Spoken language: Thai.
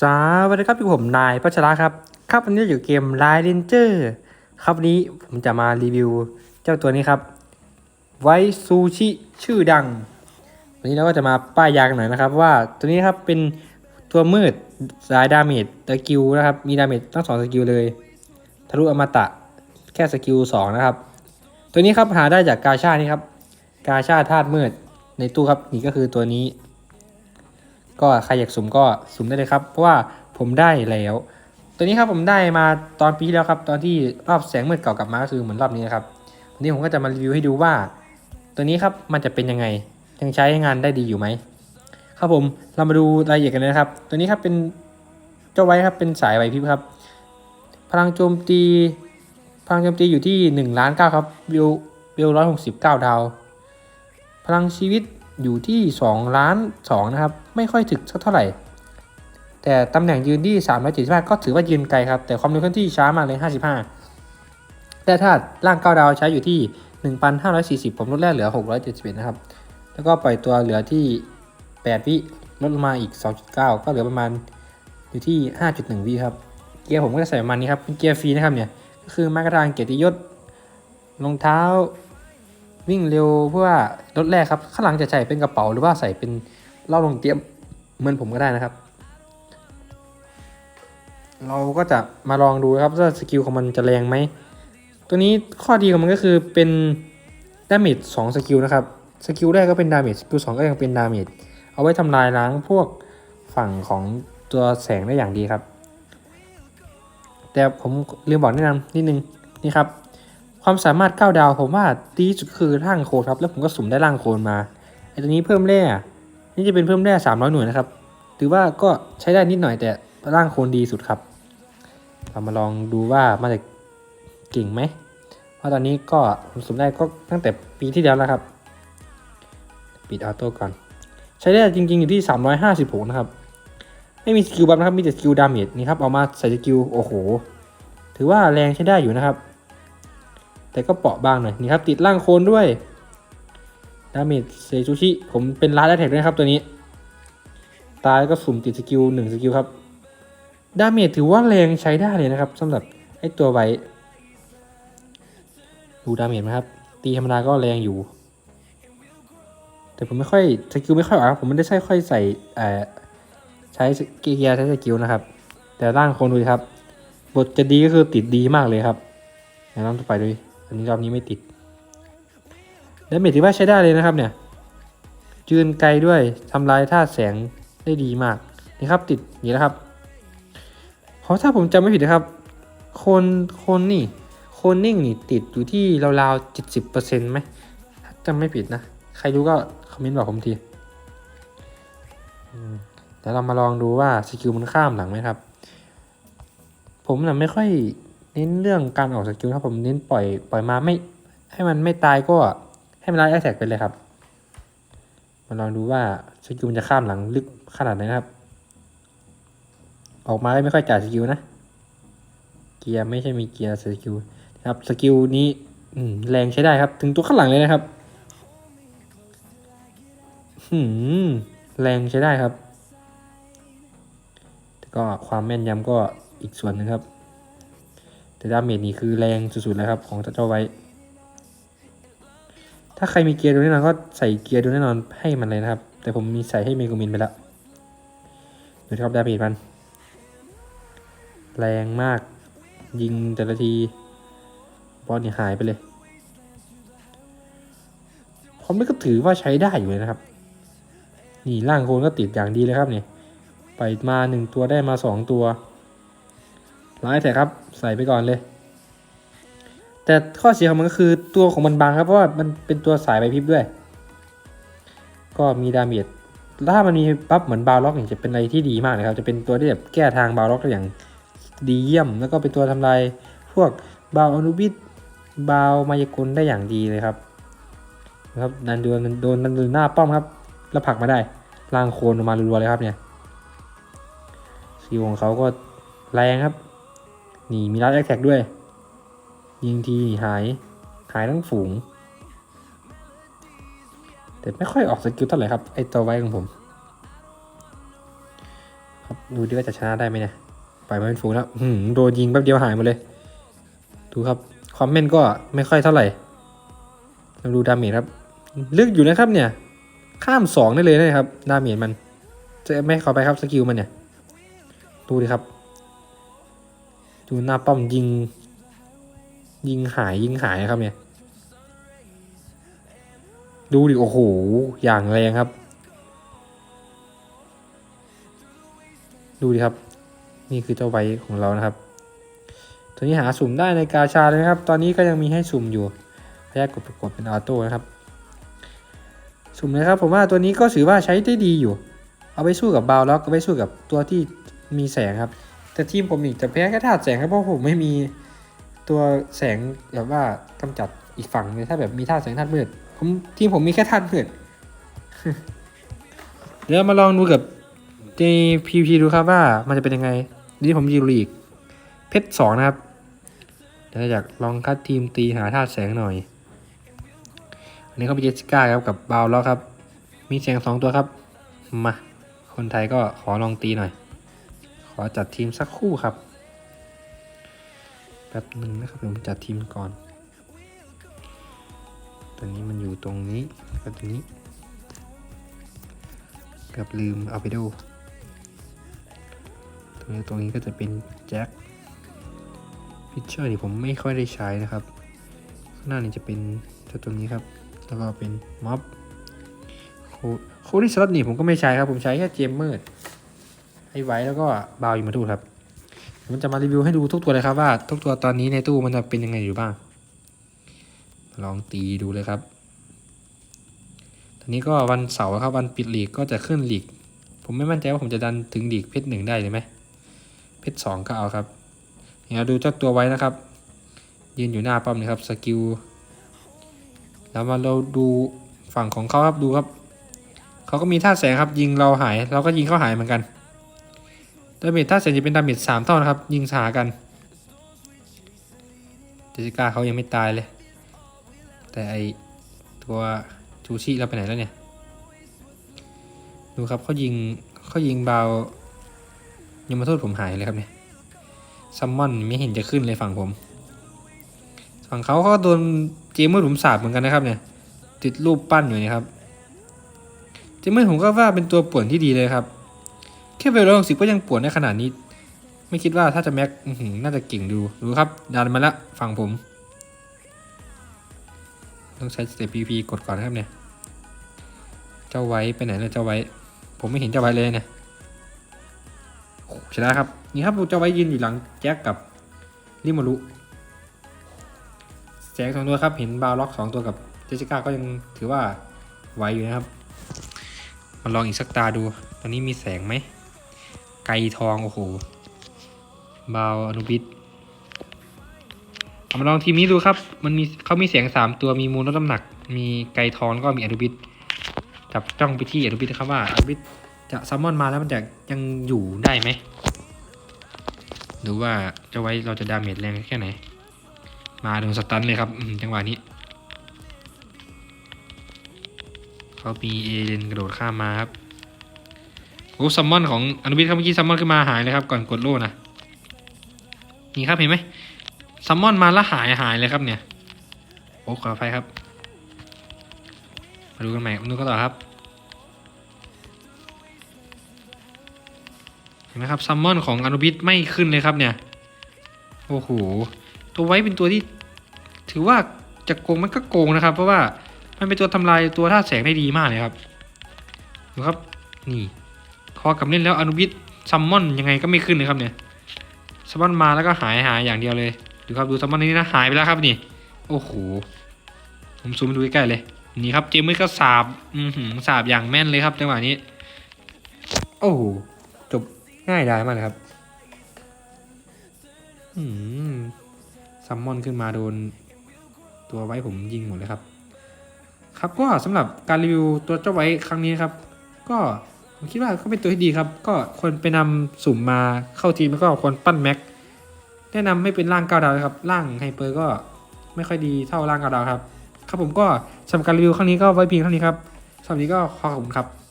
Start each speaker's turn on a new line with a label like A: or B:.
A: สวัสดีครับที่ผมนายพัชระครับ ครับวันนี้อยู่เกม l i เ e นเจอร์ครับวันนี้ผมจะมารีวิวเจ้าตัวนี้ครับ ไวซูชิชื่อดัง วันนี้เราก็จะมาป้ายยากันหน่อยนะครับ ว่าตัวนี้ครับเป็นตัวมืดสายดาเมจสกิลนะครับ มีดาเมจทั้งสองสกิลเลยทะลุอมตะแค่สกิลสองนะครับ ตัวนี้ครับหาได้จากกาชานี่ครับ กาชาธาตุมืดในตู้ครับนี่ก็คือตัวนี้ ก็ใครอยากสุ่มก็สุ่มได้เลยครับ เพราะว่าผมได้แล้ว ตัวนี้ครับผมได้มาตอนปีที่แล้วครับ ตอนที่รอบแสงมืดเก่ากลับมาก็คือเหมือนรอบนี้นะครับวันนี้ผมก็จะมารีวิวให้ดูว่า ตัวนี้ครับมันจะเป็นยังไงยังใช้งานได้ดีอยู่ไหมครับผมเรามาดูรายละเอียดกันนะครับ ตัวนี้ครับเป็นเจ้าไว้ครับเป็นสายไวพริบครับ พลังโจมตี พลังโจมตีอยู่ที่1ล้านเก้าครับวิววิวร้อยหกสิบเก้าดาว พลังชีวิต อยู่ที่2ล้าน2นะครับไม่ค่อยถึกสักเท่าไหร่ แต่ตำแหน่งยืนที่375ก็ถือว่ายืนไกลครับ แต่ความเร็วเคลื่อนที่ช้ามากเลย 55แต่ถ้าร่าง9ดาวใช้อยู่ที่ 1,540 ผมลดแรกเหลือ 671 นะครับ แล้วก็ปล่อยตัวเหลือที่ 8 วิลดลงมาอีก 2.9 ก็เหลือประมาณอยู่ที่ 5.1 วิครับ เกียร์ผมก็จะใส่ประมาณนี้ครับเป็นเกียร์ฟรีนะครับเนี่ยก็คือมากระดานเกียรติยศรองเท้า วิ่งเร็วเพื่อว่ารถแรกครับ ข้างหลังจะใส่เป็นกระเป๋าหรือว่าใส่เป็นเหล่าลงเตรียมเหมือนผมก็ได้นะครับ เราก็จะมาลองดูครับว่าสกิลของมันจะแรงไหม ตัวนี้ข้อดีของมันก็คือเป็นดาเมจสองสกิลนะครับ สกิลแรกก็เป็นดาเมจ สกิลสองก็ยังเป็นดาเมจ เอาไว้ทำลายล้างพวกฝั่งของตัวแสงได้อย่างดีครับ แต่ผมลืมบอกแนะนำนิดนึงนี่ครับ ความสามารถ9ดาวผมว่าดีสุดคือร่างโคนครับ แล้วผมก็สุ่มได้ร่างโคนมาไอตัวนี้เพิ่มแร่นี่จะเป็นเพิ่มแร่300หน่วยนะครับ ถือว่าก็ใช้ได้นิดหน่อยแต่ร่างโคนดีสุดครับ เรามาลองดูว่ามันจะเก่งไหม เพราะตอนนี้ก็ผมสุ่มได้ก็ตั้งแต่ปีที่แล้วแล้วครับ ปิดออโต้ก่อน ใช้ได้จริง ๆ อยู่ที่ 356 นะครับ ไม่มีสกิลบัฟนะครับ มีแต่สกิลดาเมจนี่ครับ เอามาใส่สกิล โอ้โห ถือว่าแรงใช้ได้อยู่นะครับ แต่ก็เปราะบางหน่อยนี่ครับติดร่างโคลนด้วยดาเมจเซซูชิผมเป็นลาดแท็กด้วยครับตัวนี้ ตายก็สุ่มติดสกิลหนึ่งสกิลครับดาเมจถือว่าแรงใช้ได้เลยนะครับสำหรับไอตัวไว้ดูดาเมจไหมครับ ตีธรรมดาก็แรงอยู่ แต่ผมไม่ค่อยสกิลไม่ค่อยออกครับผมไม่ได้ใช้ค่อยใส่ใช้เกียร์ใช้สกิลนะครับ แต่ร่างคนดูครับ บทจะดีก็คือติดดีมากเลยครับเดี๋ยวรอบต่อไปดู อันนี้รอบนี้ไม่ติดดาเมจถือว่าใช้ได้เลยนะครับเนี่ยยืนไกลด้วยทำลายท่าแสงได้ดีมากนี่ครับติดอย่างนี้นะครับเพราะถ้าผมจำไม่ผิดนะครับโคนโคนนี่โคนนิ่งนี่ติดอยู่ที่ราวๆเจ็ดสิบเปอร์เซ็นต์ไหมถ้าจำไม่ผิดนะ ใครรู้ก็คอมเมนต์บอกผมทีอืมเดี๋ยวเรามาลองดูว่าสกิลมันข้ามหลังไหมครับ ผมน่ะไม่ค่อย เน้นเรื่องการออกสกิลครับผมเน้นปล่อยปล่อยมาไม่ ให้มันไม่ตายก็ให้มันไล่แอทแทกไปเลยครับมาลองดูว่าสกิลมันจะข้ามหลังลึกขนาดไหนนะครับ ออกมาได้ไม่ค่อยจ่ายสกิลนะ เกียร์ไม่ใช่มีเกียร์สกิลครับสกิลนี้อืแรงใช้ได้ครับ ถึงตัวข้างหลังเลยนะครับหืมแรงใช้ได้ครับ แต่ก็ความแม่นยำก็อีกส่วนหนึ่งครับ แต่ดาเมจนี่คือแรงสุดๆเลยครับของเจ้าไว้ ถ้าใครมีเกียร์ดูแน่นอนก็ใส่เกียร์ดูแน่นอนให้มันเลยนะครับ แต่ผมมีใส่ให้เมกูมินไปแล้วดูครับดาเมจมัน แรงมากยิงแต่ละทีบอลนี่หายไปเลย ผมนี่ก็ถือว่าใช้ได้อยู่เลยนะครับ นี่ร่างโคนก็ติดอย่างดีเลยครับนี่ไปมาหนึ่งตัวได้มาสองตัว ร้ายแต่ครับ ใส่ไปก่อนเลย แต่ข้อเสียของมันก็คือตัวของมันบางครับ เพราะว่ามันเป็นตัวสายใบพริบด้วย ก็มีดาเมจถ้ามันมีปั๊บเหมือนบาล็อกอย่างจะเป็นอะไรที่ดีมากเลยครับ จะเป็นตัวที่แบบแก้ทางบาล็อกได้อย่างดีเยี่ยม แล้วก็เป็นตัวทำลายพวกบาอนุบิดบาวมายากลได้อย่างดีเลยครับนะครับดันโดนโดนดันโดนหน้าป้อมครับ แล้วผักมาได้ล่างโคลนออกมารัวๆเลยครับเนี่ยสกิลของเขาก็แรงครับ นี่มีรัดแอคแท็กด้วย ยิงทีหาย หายทั้งฝูง แต่ไม่ค่อยออกสกิลเท่าไหร่ครับ ไอตัวไว้ของผม ครับดูดิว่าจะชนะได้ไหมเนี่ยปล่อยมาเป็นฝูงแล้วหือโดนยิงแป๊บเดียวหายหมดเลย ดูครับ คอมเมนต์ก็ไม่ค่อยเท่าไหร่เราดูดาเมจครับ ลึกอยู่นะครับเนี่ย ข้ามสองได้เลยนะครับ ดาเมจมัน จะไม่เข้าไปครับสกิลมันเนี่ย ดูดิครับ ดูหน้าป้อมยิง ยิงหายยิงหายครับเนี่ย ดูดิโอ้โห อย่างแรงครับ ดูดิครับ นี่คือเจ้าไว้ของเรานะครับ ตัวนี้หาสุ่มได้ในกาชาเลยนะครับ ตอนนี้ก็ยังมีให้สุ่มอยู่พยากดกดเป็นออโต้นะครับสุ่มนะครับผมว่าตัวนี้ก็ถือว่าใช้ได้ดีอยู่ เอาไปสู้กับบาวล็อกก็ไปสู้กับตัวที่มีแสงครับ แต่ทีมผมนี่จะแพ้แค่ธาตุแสงครับเพราะผมไม่มีตัวแสงแบบว่ากำจัดอีกฝั่งเลยถ้าแบบมีธาตุแสงธาตุมืดผมทีมผมมีแค่ธาตุมืดเดี๋ยวมาลองดูกับ JPP ดูครับว่ามันจะเป็นยังไงนี่ผมยีรีกเพชรสองนะครับเดี๋ยวอยากลองคัดทีมตีหาธาตุแสงหน่อย อันนี้เขาเป็นเจสสิก้าครับกับบาวล็อกครับ มีแสงสองตัวครับ มา คนไทยก็ขอลองตีหน่อย ขอจัดทีมสักคู่ครับ แป๊บหนึ่งนะครับผมจัดทีมก่อน ตัวนี้มันอยู่ตรงนี้กับตัวนี้กับลืมเอาไปดูตรงนี้ตรงนี้ก็จะเป็นแจ็คพิชเชอร์นี่ผมไม่ค่อยได้ใช้นะครับ ข้างหน้านี่จะเป็นเจ้าตัวนี้ครับ แล้วก็เป็นม็อบโคโคดิสลัดนี่ผมก็ไม่ใช้ครับ ผมใช้แค่เจมเมอร์ ไอไว้แล้วก็บาวอยู่มาทูครับผมจะมารีวิวให้ดูทุกตัวเลยครับว่า ทุกตัวตอนนี้ในตู้มันจะเป็นยังไงอยู่บ้าง ลองตีดูเลยครับตอนนี้ก็วันเสาร์ครับวันปิดหลีกก็จะขึ้นหลีก ผมไม่มั่นใจว่าผมจะดันถึงหลีกเพชรหนึ่งได้หรือไหมเพชรสองก็เอาครับเดี๋ยวดูเจ้าตัวไว้นะครับยืนอยู่หน้าป้อมนะครับสกิลแล้วมาเราดูฝั่งของเขาครับดูครับเขาก็มีท่าแสงครับยิงเราหาย เราก็ยิงเขาหายเหมือนกัน ดาเมจท่าแสงจจะเป็นดาเมจสามเท่านะครับ ยิงสากันเจสิก้าเขายังไม่ตายเลย แต่ไอตัวจูชิเราไปไหนแล้วเนี่ย ดูครับเขายิงเขายิงเบา ยังมาโทษผมหายเลยครับเนี่ยซัมมอนไม่เห็นจะขึ้นเลยฝั่งผม ฝั่งเขาก็โดนเจมเมอร์ผมสาบเหมือนกันนะครับเนี่ย ติดรูปปั้นอยู่นะครับ เจมเมอร์ผมก็ว่าเป็นตัวป่วนที่ดีเลยครับ ค่เวลสิบก็ยังปวนได้ขนาดนี้ ไม่คิดว่าถ้าจะแม็กน่าจะเก่งดูดูครับ ดันมาละฝั่งผม ต้องใช้สเตปพีพีกดก่อนนะครับเนี่ย เจ้าไว้ไปไหนแล้วเจ้าไว้ ผมไม่เห็นเจ้าไว้เลยเนี่ยโอ้ชนะครับ นี่ครับเจ้าไว้ยืนอยู่หลังแจ็คกับริมารุแจ็คสองตัวครับเห็นบาล็อกสองตัวกับเจสสิก้าก็ยังถือว่าไหวอยู่นะครับ มาลองอีกสักตาดู ตอนนี้มีแสงไหม ไกลทองโอ้โหบาวอนุบิดเอามาลองทีมนี้ดูครับ มันมีเขามีเสียงสามตัวมีมูลลดน้ำหนัก มีไกลทองแล้วก็มีอนุบิดจับจ้องไปที่อนุบิดครับว่าอนุบิดจะซัมมอนมาแล้วมันจะยังอยู่ได้ไหมดูว่าจะไว้เราจะดาเมจแรงแค่ไหน มาโดนสตันเลยครับจังหวะนี้เขามีเอเลนกระโดดข้ามมาครับ อ้ซัมมอนของอนุบิดครับเมื่อกี้ซัมมอนขึ้นมาหายเลยครับก่อนกดโล่นะนี่ครับเห็นไหมซัมมอนมาแล้วหายหายเลยครับเนี่ยโอ้ขออภัยครับ มาดูกันใหม่ดูกันต่อครับเห็นไหมครับซัมมอนของอนุบิสไม่ขึ้นเลยครับเนี่ยโอ้โหตัวไว้เป็นตัวที่ ถือว่าจะโกงมันก็โกงนะครับ เพราะว่ามันเป็นตัวทำลายตัวท่าตุแสงได้ดีมากเลยครับดูครับนี่ คอกับเล่นแล้วอนุบิสซัมมอนยังไงก็ไม่ขึ้นเลยครับเนี่ยซัมมอนมาแล้วก็หายหายอย่างเดียวเลยดูครับดูซัมมอนนี้นะหายไปแล้วครับนี่ โอ้โหผมซูมไปดูใกล้ๆเลย นี่ครับเจมส์ก็สาบอือหือสาบอย่างแม่นเลยครับจังหวะนี้ โอ้โหจบง่ายดายมากเลยครับอืมซัมมอนขึ้นมาโดน ตัวไว้ผมยิงหมดเลยครับ ครับก็สำหรับการรีวิวตัวเจ้าไว้ครั้งนี้ครับ ก็ ผมคิดว่าก็เป็นตัวที่ดีครับ ก็ควรไปนำสุ่มมาเข้าทีมแล้วก็ควรปั้นแม็กแนะนำไม่เป็นร่างก้าวดาวนะครับร่างไฮเปอร์ก็ไม่ค่อยดีเท่าร่างก้าวดาวครับ ครับผมก็สำหรับการรีวิวครั้งนี้ก็ไว้เพียงเท่านี้ครับสำหรับนนี้ก็ขอขอบคุณครับ